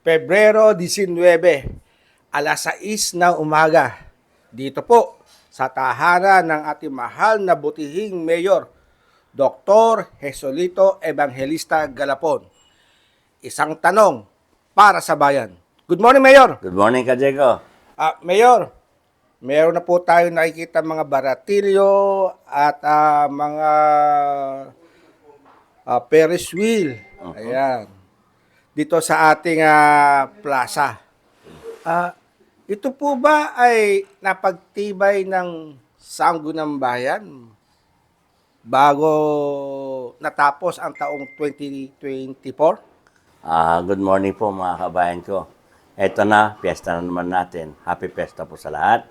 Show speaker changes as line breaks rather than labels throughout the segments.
Pebrero 19, alas 6 ng umaga. Dito po sa tahanan ng ating mahal na butihing mayor, Dr. Jesolito Evangelista Galapon. Isang tanong para sa bayan. Good morning, Mayor.
Good morning, Kajeko.
Ah, Mayor, meron na po tayo nakikita mga baratilyo at ah, mga ah, Ferris wheel. Ayan. Dito sa ating ah, plaza. Ah, ito po ba ay napagtibay ng sanggo ng bayan bago natapos ang taong 2024?
Ah, good morning po mga kabayan ko. Eto na, piyesta na naman natin. Happy piyesta po sa lahat.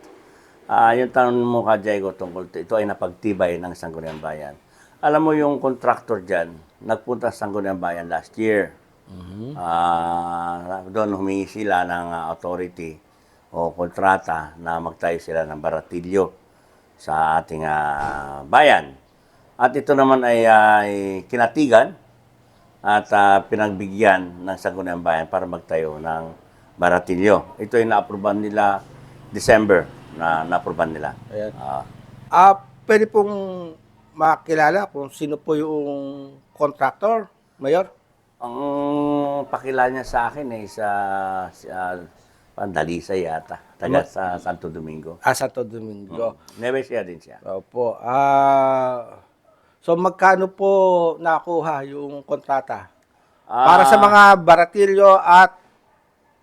Ah, yung tanong mo Kajeko tungkol ito ay napagtibay ng Sangguniang Bayan. Alam mo yung contractor dyan, nagpunta sa Sangguniang Bayan last year. Ah, doon humingi sila ng ah, authority o kontrata na magtayo sila ng baratilyo sa ating ah, bayan. At ito naman ay, ay kinatigan at ah, pinagbigyan ng Sangguniang Bayan para magtayo ng baratilyo. Ito ay naaproban nila December na naaproban nila.
Ayan.
Ah,
Ah, pwede pong makilala kung sino po yung contractor, Mayor?
Ang pakilala niya sa akin ay sa, sa Pandalisa yata, taga sa Santo Domingo.
Ah, Santo Domingo.
Never siya din siya.
Opo. Ah, so magkano po nakuha yung kontrata? Para sa
Ah,
mga baratilyo at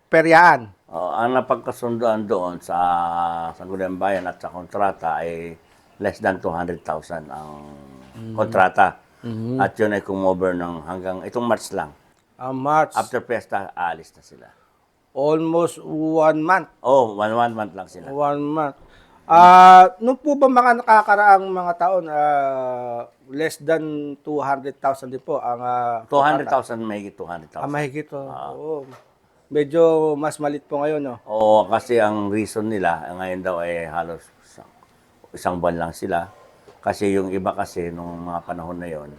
peryaan.
oh, ang napagkasundoan doon sa Sangguniang Bayan at sa kontrata ay less than 200,000 ang kontrata. At yun ay kumover ng hanggang itong March lang.
Ah, March,
After Fiesta, aalis na sila.
almost one month.
Oh, one, one month lang sila.
One month. Ah, nung po ba mga nakakaraang mga taon, ah, less than 200,000 din po ang ah,
200,000, may
Ah,
200,000.
mahigit to. Oo. Medyo mas malit po ngayon, no?
Oo, kasi ang reason nila, ngayon daw ay halos isang, isang buwan lang sila. Kasi yung iba kasi, nung mga panahon na yon,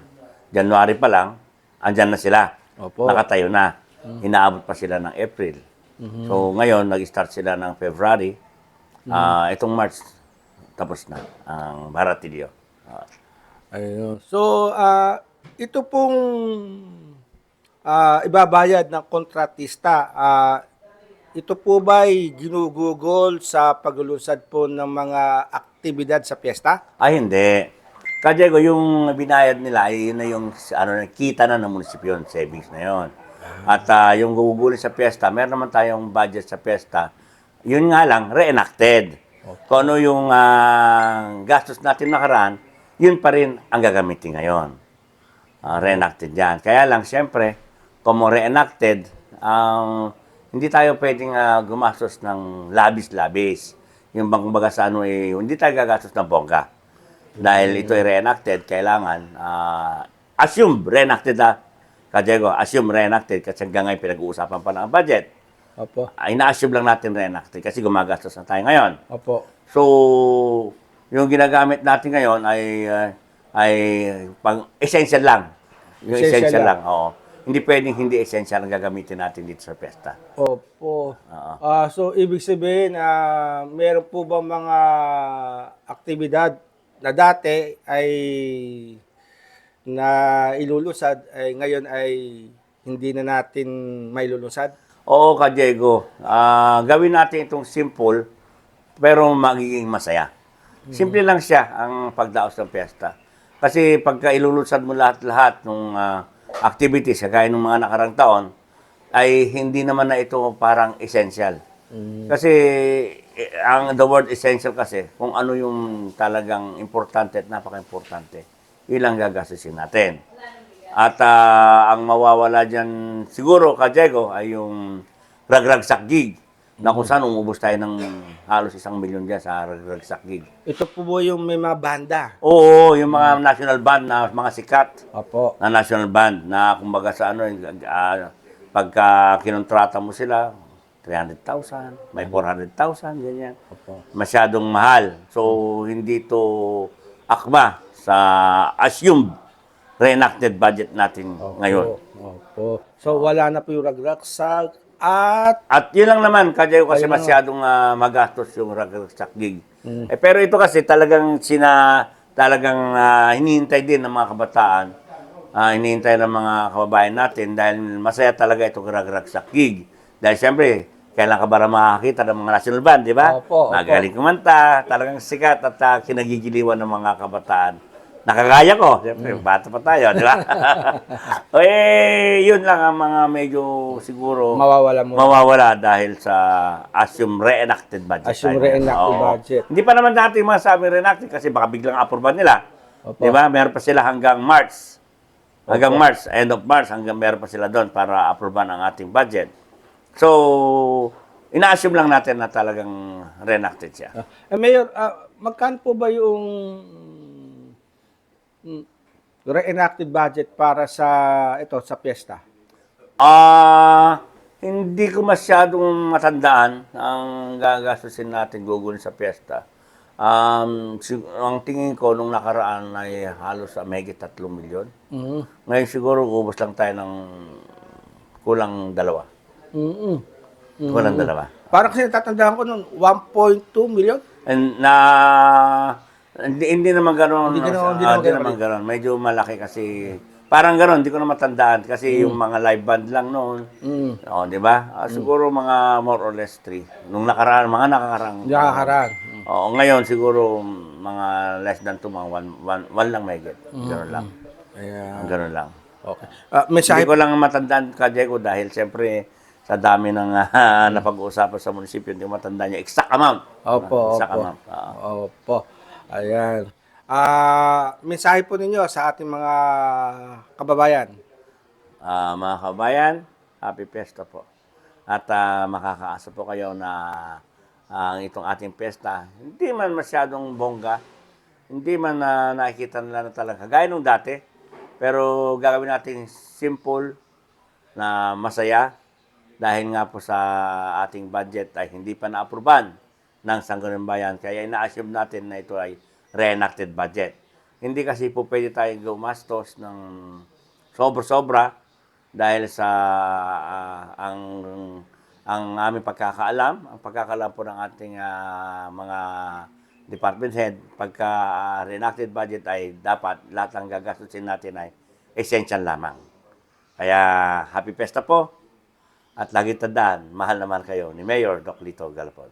January pa lang, andyan na sila.
Opo.
Nakatayo na. Inaabot pa sila ng April. So ngayon, nag-start sila ng February. Ah, itong March, tapos na ang Baratilyo. Ah,
Ayun. So, ah, ito pong ah, ibabayad ng kontratista, ah, ito po ba ay ginugugol sa paglulunsad po ng mga aktibidad sa piyesta?
Ay, hindi. Kajego, yung binayad nila ay yun na yung ano, kita na ng munisipyo, yung savings na yon. At ah, yung gugulin sa piyesta, meron naman tayong budget sa piyesta. Yun nga lang, reenacted. Kung ano yung ah, gastos natin nakaraan, yun pa rin ang gagamitin ngayon. Ah, reenacted yan. Kaya lang, siyempre, kung mo reenacted, ang hindi tayo pwedeng ah, gumastos ng labis-labis. Yung bang kumbaga sa ano eh, hindi tayo gagastos ng bongga. Dahil ito ay reenacted, kailangan, ah, assume reenacted na, Kajego, assume reenacted kasi hanggang ngayon pinag-uusapan pa ng budget.
Opo.
Ay, na-assume lang natin reenacted kasi gumagastos na tayo ngayon.
Opo.
So, yung ginagamit natin ngayon ay uh, ay pang essential lang. Yung
Essential
essential,
lang.
lang. Oo. Hindi pwedeng hindi essential ang gagamitin natin dito sa pesta.
Opo.
Oo.
Ah, so, ibig sabihin, ah, meron po ba mga aktibidad na dati ay na ilulusad, ay ngayon ay hindi na natin may lulusad?
Oo, ka Diego. Ah, gawin natin itong simple pero magiging masaya. Simple lang siya ang pagdaos ng piyesta. Kasi pagka ilulunsad mo lahat-lahat ng activities kagaya ng mga nakarang taon, ay hindi naman na ito parang essential. Kasi eh, ang the word essential kasi kung ano yung talagang importante at napaka-importante, ilang gagastusin natin. At ah, ang mawawala dyan siguro, ka Diego, ay yung ragragsak gig na kung saan umubos tayo ng halos isang milyon dyan sa ragragsak gig.
Ito po po yung may mga banda.
Oo, yung mga national band na mga sikat
Opo.
na national band na kumbaga sa ano, ah, pagka kinontrata mo sila, 300,000, may 400,000, ganyan.
Opo.
Masyadong mahal. So, hindi to akma sa assumed reenacted budget natin ngayon.
Opo. So, wala na po yung ragrak sa At
At yun lang naman, kadya ko kasi
Ayun
masyadong ah, magastos yung ragsak gig. Eh, pero ito kasi talagang sina talagang ah, hinihintay din ng mga kabataan, ah, hinihintay ng mga kababayan natin dahil masaya talaga itong ragsak gig. Dahil siyempre, kailan ka ba makakita ng mga national band, di ba?
Opo, opo.
Magaling kumanta, talagang sikat at ah, kinagigiliwan ng mga kabataan. Nakagaya ko, siyempre, bata pa tayo, di ba? o eh, yun lang ang mga medyo siguro
mawawala mo.
mawawala dahil sa assume reenacted budget.
Assume reenacted
Oo.
budget.
Hindi pa naman natin masabi reenacted kasi baka biglang aproban nila.
Opo.
Di ba? Meron pa sila hanggang March. Hanggang March, end of March, hanggang meron pa sila doon para aproban ang ating budget. So, ina-assume lang natin na talagang reenacted siya.
Eh, Mayor, ah, magkano po ba yung mm, reenacted budget para sa ito sa piyesta?
Ah, hindi ko masyadong matandaan ang gagastusin natin gugulin sa piyesta. Um, ang tingin ko nung nakaraan ay halos sa megit 3 milyon.
Mm.
Ngayon siguro ubos lang tayo ng kulang dalawa.
Mm.
Kulang dalawa.
Parang kasi natatandaan ko noon 1.2 million.
And na hindi, hindi naman ganoon.
Hindi ganoon, hindi
ah,
naman
hindi
ganoon.
naman ganoon. Medyo malaki kasi parang ganoon, hindi ko na matandaan kasi yung mga live band lang noon.
Mm.
Oo, di ba? Ah, siguro mga more or less three. Nung nakaraan, mga nakakarang.
Nakakaraan.
Oo, ngayon siguro mga less than two, mga one, one, one lang may get. Ganun lang.
Ayan.
Ganun lang.
Okay. Ah, mensahe
Hindi ko lang matandaan ka, Diego, dahil siyempre sa dami ng ah, napag-uusapan sa munisipyo, hindi ko matandaan yung exact amount.
Opo,
exact
opo.
amount. Oo.
Opo. Ayan. Ah, mensahe po ninyo sa ating mga kababayan.
Ah, mga kabayan, happy pesta po. At ah, makakaasa po kayo na ah, ang itong ating pesta, hindi man masyadong bongga, hindi man na nakikita nila na talaga, gaya nung dati, pero gagawin natin simple na masaya dahil nga po sa ating budget ay hindi pa na-aproban ng Sangguniang Bayan. Kaya ina-assume natin na ito ay reenacted budget. Hindi kasi po pwede tayong gumastos ng sobra-sobra dahil sa ah, ang ang aming pagkakaalam, ang pagkakaalam po ng ating ah, mga department head, pagka ah, reenacted budget ay dapat lahat ng gagastusin natin ay essential lamang. Kaya happy pesta po at lagi tandaan, mahal naman kayo ni Mayor Doc Lito Galapon.